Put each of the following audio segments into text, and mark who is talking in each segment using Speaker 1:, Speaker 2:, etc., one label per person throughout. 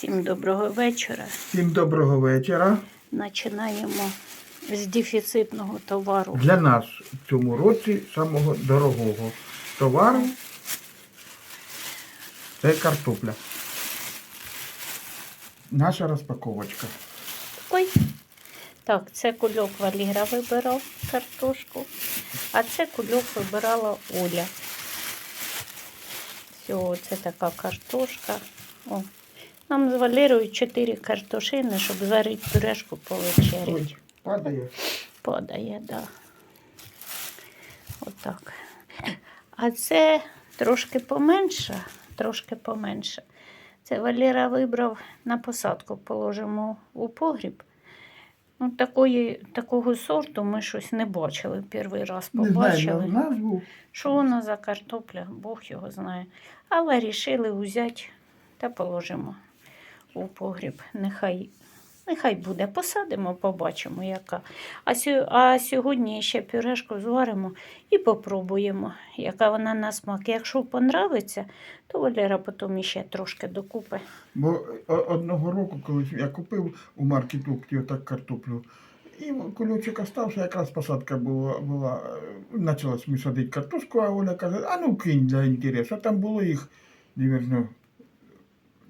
Speaker 1: Всім доброго вечора.
Speaker 2: Всім доброго вечора.
Speaker 1: Починаємо з дефіцитного товару.
Speaker 2: Для нас в цьому році самого дорогого товару це картопля. Наша розпаковочка.
Speaker 1: Ой. Так, це кульок Валіра вибирав картошку, а це кульок вибирала Оля. Все, це така картошка. О. Нам з Валерою 4 картошини, щоб зварити пюрешку по вечері.
Speaker 2: Падає.
Speaker 1: Падає, да. Отак. А це трошки поменше, трошки поменше. Це Валера вибрав на посадку, положимо у погріб. Ну, такої, такого сорту ми щось не бачили. Перший раз
Speaker 2: Не
Speaker 1: побачили.
Speaker 2: знаю назву.
Speaker 1: Що воно за картопля, Бог його знає. Але вирішили взяти та положимо у погріб. Нехай, нехай буде. Посадимо, побачимо, яка. А, сьо- а сьогодні ще пюрешку зваримо і попробуємо, яка вона на смак. Якщо понравиться, то Валера потім ще трошки докупи.
Speaker 2: Бо одного року, коли я купив у маркету отак картоплю, і кульочок остався, якраз посадка була, була почалась ми садити картошку, а Оля каже, а ну кинь для інтересу. А там було їх, навірно,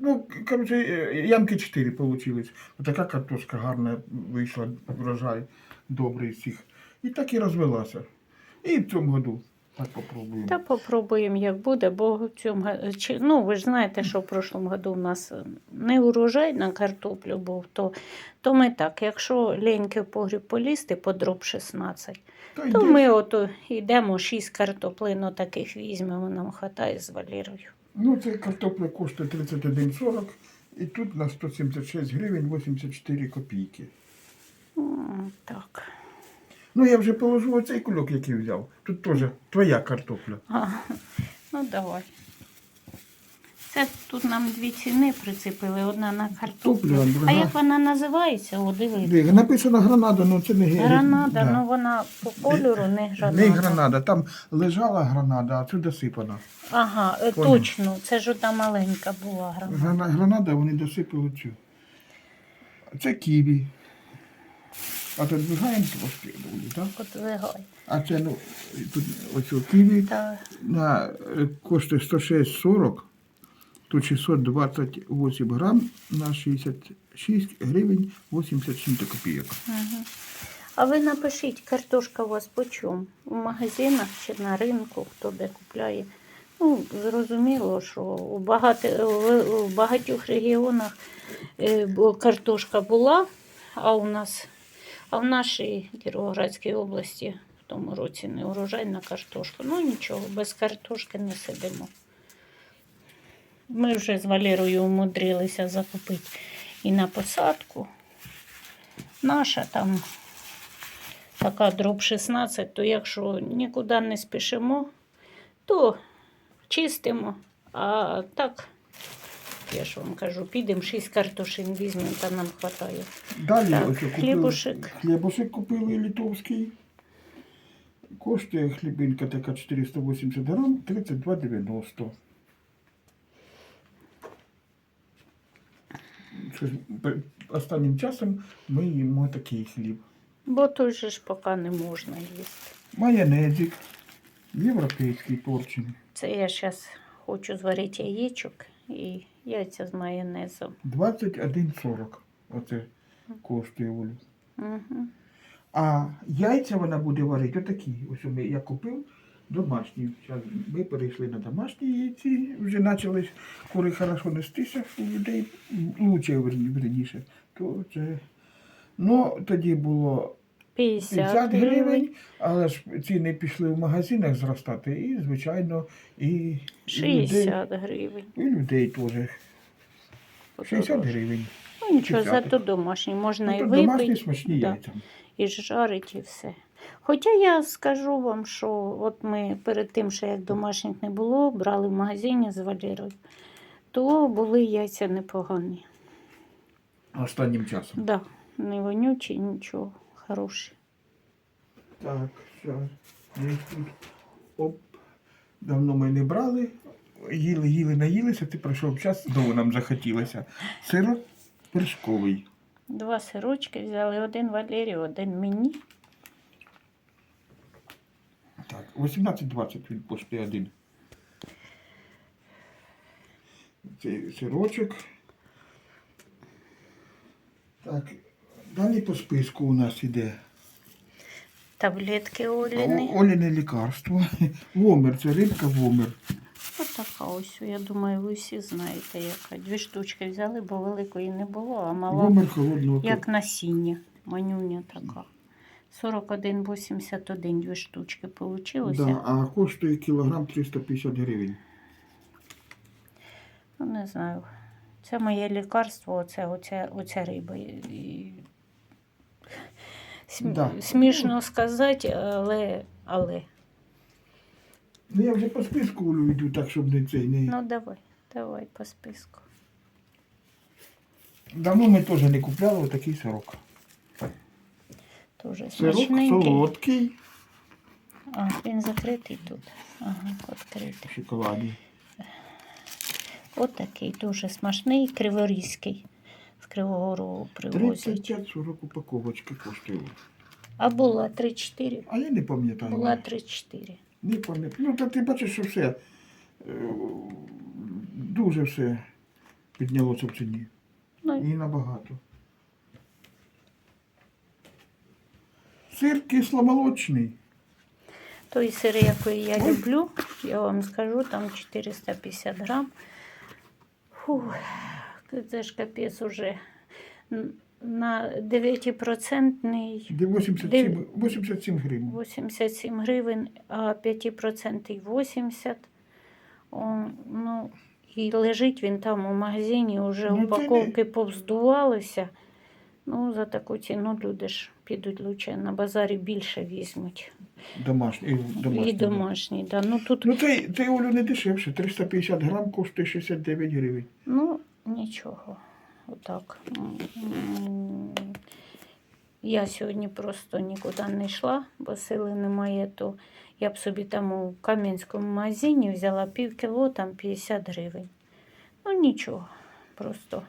Speaker 2: ну, коротше, е, ямки 4 вийшли. Така картошка гарна вийшла, врожай добрий цих. І так і розвелася. І в цьому году так попробуємо.
Speaker 1: Та попробуємо, як буде, бо в цьому чи- ну, ви ж знаєте, що в прошлому году у нас е, не урожай на картоплю був, то, то ми так, якщо леньки в погріб полізти по дроб 16,
Speaker 2: То
Speaker 1: то
Speaker 2: йде.
Speaker 1: ми ото йдемо 6 картоплин таких візьмемо, нам хватає з Валірою.
Speaker 2: Ну, це картопля коштує 31,40 і тут на 176 гривень 84 копійки.
Speaker 1: М, Так.
Speaker 2: Ну, я вже положу оцей кульок, який взяв. Тут теж твоя картопля.
Speaker 1: А, ну давай. Це тут нам дві ціни прицепили, одна на картоплю. А як вона називається? О, диви.
Speaker 2: Диви, Написано гранада, але це не ге-
Speaker 1: Гранада,
Speaker 2: да.
Speaker 1: ну вона по кольору не гранада.
Speaker 2: Не гранада, там лежала гранада, а це досипана.
Speaker 1: Ага, е,
Speaker 2: Понял.
Speaker 1: точно, це ж одна маленька була гранада.
Speaker 2: Грана- Гранада вони досипали цю. Це ківі. А тут двигаємо трошки, так?
Speaker 1: От вигай.
Speaker 2: А це ну, тут ось ківі.
Speaker 1: Та,
Speaker 2: на, е, коштує 106,40, тут 628 грам на 66 гривень 87 копійок.
Speaker 1: угу. А ви напишіть, картошка у вас по чому? У магазинах чи на ринку, хто де купляє. Ну, зрозуміло, що у, багати, у багатьох регіонах е, картошка була, а у нас, а в нашій Кіровоградській області в тому році не урожай на картошку. Ну нічого, без картошки не сидимо. Ми вже з Валерою умудрилися закупити і на посадку. Наша там така дроб 16, то якщо нікуди не спішимо, то чистимо. А так, я ж вам кажу, підемо 6 картошин візьмемо, та нам вистачає.
Speaker 2: Далі
Speaker 1: Так,
Speaker 2: ось купили,
Speaker 1: хлібушек.
Speaker 2: хлібушек купили литовський. Коштує хлібинка така 480 грам, 32,90. Щось Останнім часом ми їмо такий хліб.
Speaker 1: Бо той же ж поки не можна їсти.
Speaker 2: Майонезик, європейський порчин.
Speaker 1: Це я зараз хочу зварити яєчок і яйця з майонезом.
Speaker 2: 21,40. Оце коштує Олю.
Speaker 1: Угу.
Speaker 2: А яйця вона буде варити отакі. Ось я купив домашні. Зараз ми перейшли на домашні яйці. Вже почали кури хорошо нестися у людей. Лучше верніше. То це... Ну, тоді було
Speaker 1: 50,
Speaker 2: 50
Speaker 1: гривень.
Speaker 2: але ж ціни пішли в магазинах зростати. І, звичайно, і, і людей,
Speaker 1: 60 гривень.
Speaker 2: і людей теж. 60 гривень.
Speaker 1: Ну нічого,
Speaker 2: 60.
Speaker 1: зато домашній. Можна
Speaker 2: Ну,
Speaker 1: і
Speaker 2: то домашні смачні
Speaker 1: да.
Speaker 2: яйця.
Speaker 1: і жарить, і все. Хоча я скажу вам, що от ми перед тим, що як домашніх не було, брали в магазині з Валерою, то були яйця непогані.
Speaker 2: Останнім часом.
Speaker 1: Да, не вонючі, нічого, хороші.
Speaker 2: Так, тут. Оп. Давно ми не брали їли, їли, наїлися, ти пройшов час, знову нам захотілося. Сирок вершковий.
Speaker 1: Два сирочки взяли, один Валерію, один мені.
Speaker 2: Так, 18-20 він коштує один. Цей сирочок. Так, далі по списку у нас іде.
Speaker 1: Таблетки
Speaker 2: О-
Speaker 1: Оліни.
Speaker 2: Оляне лікарство. Вомер, це рибка вомер.
Speaker 1: Ось така ось, я думаю, ви всі знаєте, яка. Дві штучки взяли, бо великої не було, а мала
Speaker 2: Вомер холодного
Speaker 1: як насіння. Манюня така. 41,81 дві штучки получилося.
Speaker 2: Да, а коштує кілограм 350 гривень.
Speaker 1: Ну, не знаю. Це моє лікарство, оце, оце, оця риба. І- См-
Speaker 2: Да.
Speaker 1: Смішно сказати, але, але.
Speaker 2: Ну я вже по списку йду, так щоб не цей не.
Speaker 1: Ну давай, давай по списку.
Speaker 2: Давно ми теж не купляли отакий сирок.
Speaker 1: Дуже
Speaker 2: Сирок солодкий
Speaker 1: А, він закритий тут. Ага, відкритий.
Speaker 2: в шоколаді.
Speaker 1: От такий дуже смачний, криворізький. З Кривого Рогу привозять.
Speaker 2: 35-40 упаковочки коштує.
Speaker 1: А була 3-4.
Speaker 2: А я не пам'ятаю.
Speaker 1: Була 3-4.
Speaker 2: Не пам'ятаю. Ну, та ти бачиш, що все. е, Дуже все піднялося в ціні.
Speaker 1: Ну,
Speaker 2: І набагато. Сир кисломолочний.
Speaker 1: Той сир, який я люблю, я вам скажу, там 450 грам. Фу, це ж капець уже. На 9%
Speaker 2: Де 87, 87 гривень.
Speaker 1: 87 гривень, а 5% 80. О, ну, і лежить він там у магазині, вже
Speaker 2: Ну,
Speaker 1: упаковки повздувалися. Ну, за таку ціну люди ж підуть лучше на базарі більше візьмуть.
Speaker 2: Домашній. І домашній.
Speaker 1: І домашні, да. Ну тут
Speaker 2: Ну цей, цей Олю не дешевше. 350 грам коштує 69 гривень.
Speaker 1: Ну, нічого. Отак. Я сьогодні просто нікуди не йшла, бо сили немає, то я б собі там у Кам'янському магазині взяла пів кіло, там 50 гривень. Ну нічого. Просто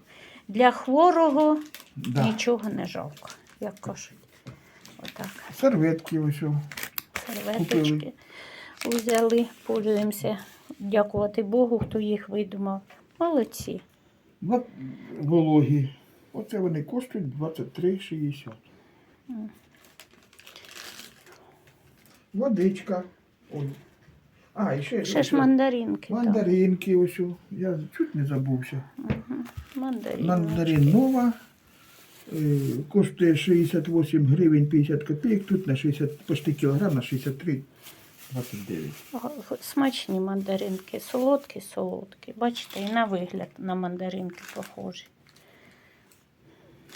Speaker 1: для хворого
Speaker 2: Да.
Speaker 1: нічого не жалко, як кажуть. Отак.
Speaker 2: Серветки ось.
Speaker 1: Серветочки взяли, пользуємося. Дякувати Богу, хто їх видумав. Молодці.
Speaker 2: Вологі. Оце вони коштують 23,60.
Speaker 1: М.
Speaker 2: Водичка. Ой. А, і ще,
Speaker 1: Ще ж мандаринки.
Speaker 2: мандаринки. Ось. Я чуть не забувся.
Speaker 1: Мандариночки.
Speaker 2: Мандарин нова. Е, Коштує 68 гривень 50 копійок. Тут на 60, почти кілограм на 63 29.
Speaker 1: Смачні мандаринки, солодкі, солодкі. Бачите, і на вигляд на мандаринки похожі.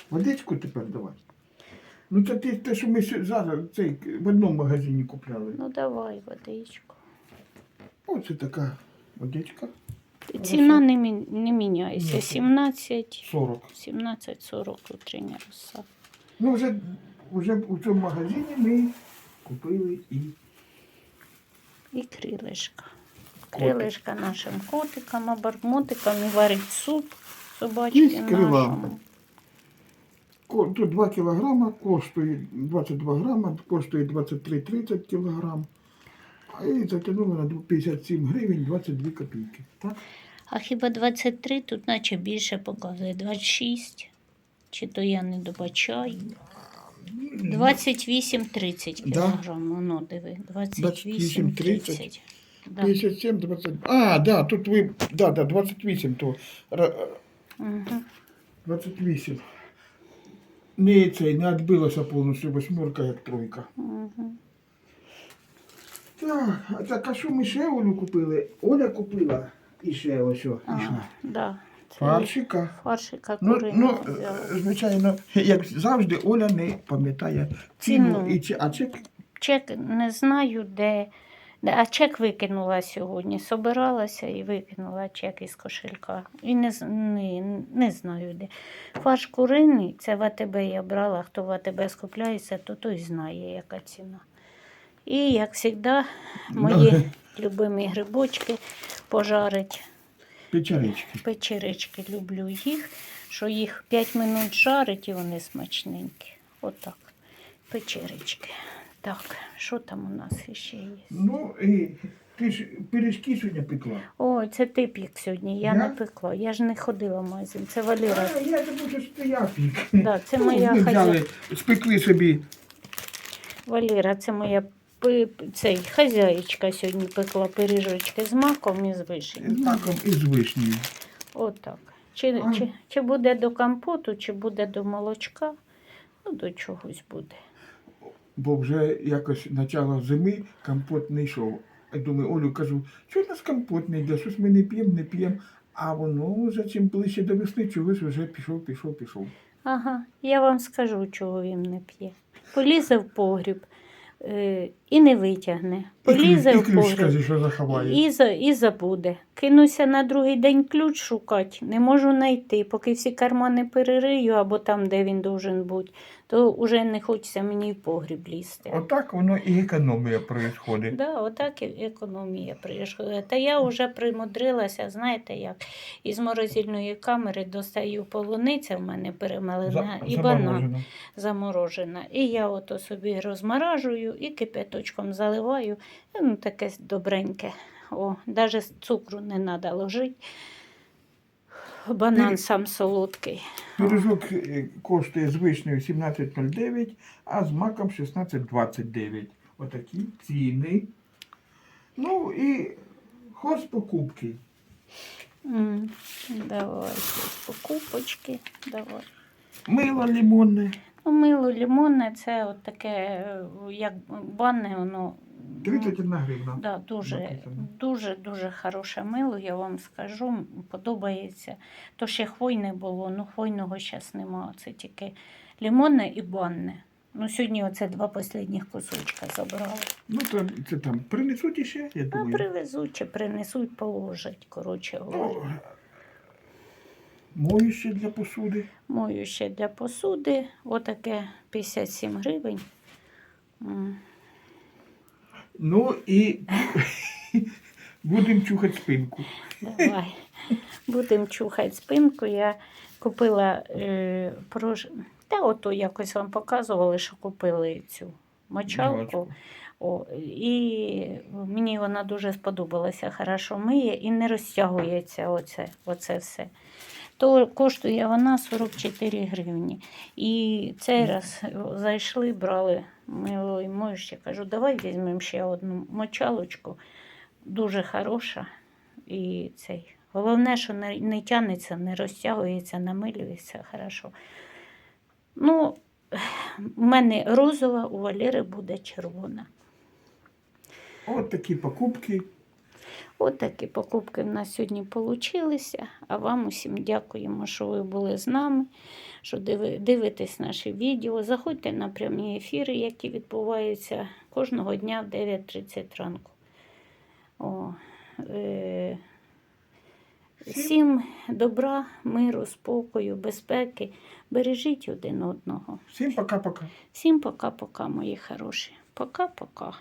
Speaker 2: Водичку тепер давай. Ну це те, те, що ми зараз цей, в одному магазині купляли.
Speaker 1: Ну давай водичку.
Speaker 2: Оце така водичка.
Speaker 1: І Ціна не, мі- не міняється.
Speaker 2: Ні.
Speaker 1: 17,
Speaker 2: 40.
Speaker 1: 17-40 утрення роса.
Speaker 2: Ну вже, вже у цьому магазині ми купили і
Speaker 1: І крилишка. Крилишка нашим котикам, обормотикам і варить суп
Speaker 2: І
Speaker 1: собачки
Speaker 2: з
Speaker 1: нашому.
Speaker 2: ко- тут 2 кілограма коштує 22 грама, коштує 23-30 кілограм. А і затягнули на 57 гривень 22 копійки. Так?
Speaker 1: А хіба 23 тут наче більше показує? 26? Чи то я не добачаю? 28-30
Speaker 2: Да.
Speaker 1: кілограм. Воно диви. 28-30. Да.
Speaker 2: 57, 20. А, да, тут ви. Да, да, 28, то.
Speaker 1: Угу.
Speaker 2: 28. Не цей, не відбилося повністю восьмерка, як тройка.
Speaker 1: Угу.
Speaker 2: Так, а так, а що ми ще Олю купили? Оля купила і ще ось о,
Speaker 1: А,
Speaker 2: пішла.
Speaker 1: да. Це
Speaker 2: Фаршика.
Speaker 1: Фаршика
Speaker 2: Ну,
Speaker 1: куриного
Speaker 2: ну,
Speaker 1: взяла.
Speaker 2: е, звичайно, як завжди, Оля не пам'ятає
Speaker 1: Ціну.
Speaker 2: ціну. І, чи- а чек
Speaker 1: Чек не знаю, де. де- А чек викинула сьогодні. Собиралася і викинула чек із кошелька. І не, з- не, не знаю де. Фарш куриний, це в АТБ я брала. Хто в АТБ скупляється, то той знає, яка ціна. І, як завжди, мої любимі грибочки пожарити.
Speaker 2: Печерички.
Speaker 1: Печерички люблю їх, що їх 5 минут жарить і вони смачненькі. Отак. Печерички. Так, що там у нас ще є?
Speaker 2: Ну, і ти ж пиріжки сьогодні пекла.
Speaker 1: Ой, це ти пік сьогодні. Я
Speaker 2: Я?
Speaker 1: не пекла. Я ж не ходила в магазин. Це Валіра.
Speaker 2: А, я думаю, що це я пік.
Speaker 1: Да, це моя
Speaker 2: ми
Speaker 1: хазяйка.
Speaker 2: спекли собі
Speaker 1: Валіра, це моя цей, хазяєчка сьогодні пекла пиріжочки з маком і з
Speaker 2: з маком і з вишнею.
Speaker 1: Отак. Чи,
Speaker 2: А.
Speaker 1: чи, чи буде до компоту, чи буде до молочка, ну до чогось буде.
Speaker 2: Бо вже якось начало зими компот не йшов. Я думаю, Олю кажу, чого в нас компот не йде, щось ми не п'ємо, не п'ємо. А воно вже чим ближче до весни, чогось вже пішов, пішов, пішов.
Speaker 1: Ага, я вам скажу, чого він не п'є. Полізе в погріб е, і не витягне.
Speaker 2: І ключ,
Speaker 1: Полізе
Speaker 2: і
Speaker 1: в
Speaker 2: ключ
Speaker 1: погріб
Speaker 2: що заховає.
Speaker 1: і, за, і забуде. Кинуся на другий день ключ шукати, не можу знайти. Поки всі кармани перерию або там, де він должен бути, то вже не хочеться мені в погріб лізти.
Speaker 2: Отак воно і економія происходить.
Speaker 1: Да, отак і економія прийшла. Та я вже примудрилася, знаєте як, із морозильної камери достаю полуниця в мене перемелена і банан заморожена. І я ото собі розморажую і кипяточком заливаю. Ну, таке добреньке. О, навіть цукру не треба ложити. Банан сам солодкий.
Speaker 2: Пиріжок е, коштує з вишнею 17,09, а з маком 16,29. Отакі ціни. Ну і хоз покупки.
Speaker 1: Давай, покупочки. Давай.
Speaker 2: Мило лимонне.
Speaker 1: Ну, мило лимонне це от таке, як банне, воно
Speaker 2: 31 гривна.
Speaker 1: да, дуже, дуже, дуже хороше мило, я вам скажу, подобається. То ще хвойне було, ну хвойного зараз нема. Це тільки лимонне і банне. Ну, сьогодні оце два останніх кусочка забрала.
Speaker 2: Ну, то це там принесуть іще, я
Speaker 1: А привезуть чи принесуть, положать, коротше говоря.
Speaker 2: Моюще для посуди.
Speaker 1: Мою ще для посуди, отаке 57 гривень.
Speaker 2: Ну і будемо чухати спинку.
Speaker 1: Давай. Будемо чухати спинку. Я купила е, прож... Та ото якось вам показували, що купили цю мочалку.
Speaker 2: Мочалку.
Speaker 1: О, і мені вона дуже сподобалася. Хорошо миє і не розтягується оце, оце все. То коштує вона 44 гривні. І цей раз зайшли, брали мило моюще. Кажу, давай візьмемо ще одну мочалочку. Дуже хороша. І цей. Головне, що не, не тягнеться, не розтягується, намилюється хорошо. Ну, у мене розова, у Валери буде червона.
Speaker 2: От такі покупки.
Speaker 1: От такі покупки в нас сьогодні получилися. А вам усім дякуємо, що ви були з нами, що дивитесь наші відео. Заходьте на прямі ефіри, які відбуваються кожного дня в 9.30 ранку. О, е, всім добра, миру, спокою, безпеки. Бережіть один одного.
Speaker 2: Всім пока-пока.
Speaker 1: Всім пока-пока, мої хороші. Пока-пока.